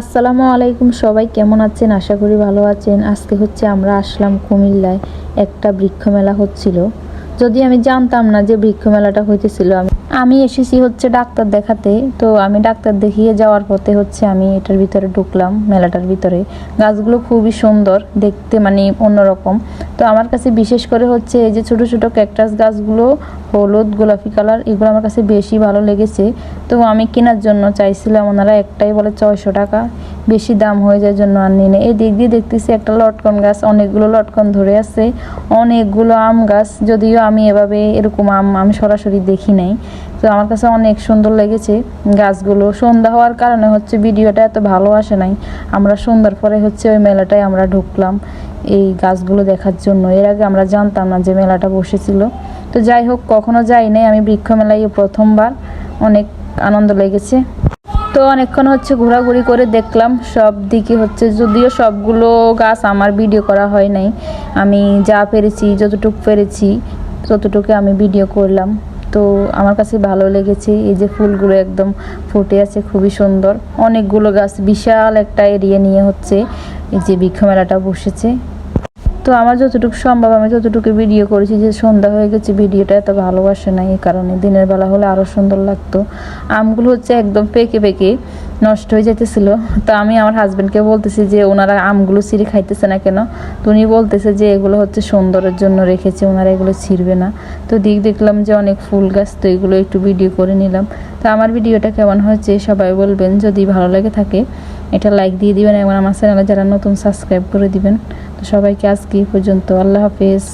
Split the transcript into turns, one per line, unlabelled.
আসসালামু আলাইকুম সবাই, কেমন আছেন? আশা করি ভালো আছেন। আজকে হচ্ছে আমরা আসলাম কুমিল্লায়, একটা বৃক্ষমেলা হচ্ছিল। যদি আমি জানতাম না যে বৃক্ষমেলাটা হইতেছিল, আমি আমি এসেছি হচ্ছে ডাক্তার দেখাতে। তো আমি ডাক্তার দেখিয়ে যাওয়ার পথে হচ্ছে আমি এটার ভিতরে ঢুকলাম, মেলাটার ভিতরে। গাছগুলো খুবই সুন্দর, দেখতে মানে অন্যরকম। তো আমার কাছে বিশেষ করে হচ্ছে এই যে ছোট ছোট ক্যাকটাস গাছগুলো, হলুদ, গোলাপি কালার এগুলো আমার কাছে বেশি ভালো লেগেছে। তো আমি কেনার জন্য চাইছিলাম, ওনারা একটাই বলে ছয়শো টাকা। বেশি দাম হয়ে যায় জন্য আর নিয়ে। এই দিক দিয়ে দেখতেছি একটা লটকন গাছ, অনেকগুলো লটকন ধরে আছে। অনেকগুলো আম গাছ, যদিও আমি এভাবে এরকম আম আমি সরাসরি দেখি নাই। তো আমার কাছে অনেক সুন্দর লেগেছে গাছগুলো। সন্ধ্যা হওয়ার কারণে হচ্ছে ভিডিওটা এত ভালো আসে নাই। আমরা সন্ধ্যার পরে হচ্ছে ওই মেলাটায় আমরা ঢুকলাম। এই গাছগুলো দেখার জন্য। এর আগে আমরা জানতাম না যে মেলাটা বসেছিল। তো যাই হোক, কখনো যাই নাই। আমি বৃক্ষ মেলায় প্রথমবার। অনেক আনন্দ লেগেছে। তো অনেকক্ষণ হচ্ছে ঘোরাঘুরি করে দেখলাম। সব দিকে হচ্ছে, যদিও সবগুলো গাছ আমার ভিডিও করা হয় নাই। আমি যা পেরেছি, যতটুকু পেরেছি, ততটুকু আমি ভিডিও করলাম। তো আমার কাছে ভালো লেগেছে। এই যে ফুলগুলো একদম ফুটে আছে, খুবই সুন্দর। অনেকগুলো গাছ, বিশাল একটা এরিয়া নিয়ে হচ্ছে এই যে বৃক্ষ মেলাটা বসেছে। তো আমার যতটুকু সম্ভব, আমি ততটুকু ভিডিও করেছি যে সন্ধ্যা হয়ে গেছে ভিডিওটা এত ভালোবাসে না এই কারণে দিনের বেলা হলে আরও সুন্দর লাগতো। আমগুলো হচ্ছে একদম পেকে পেকে নষ্ট হয়ে যেতেছিল তো আমি আমার হাজব্যান্ডকে বলতেছি যে, ওনারা আমগুলো ছিঁড়ে খাইতেছে না কেন? তো উনি বলতেছে যে, এগুলো হচ্ছে সুন্দরের জন্য রেখেছে, ওনারা এগুলো ছিঁড়বে না। তো দিক দেখলাম যে অনেক ফুল গাছ, তো এগুলো একটু ভিডিও করে নিলাম। তো আমার ভিডিওটা কেমন হয়েছে সবাই বলবেন, যদি ভালো লেগে থাকে, এটা লাইক দিয়ে দিবেন এবং আমার চ্যানেলে যারা নতুন সাবস্ক্রাইব করে দিবেন। সবাইকে আজকে পর্যন্ত। আল্লাহ হাফেজ।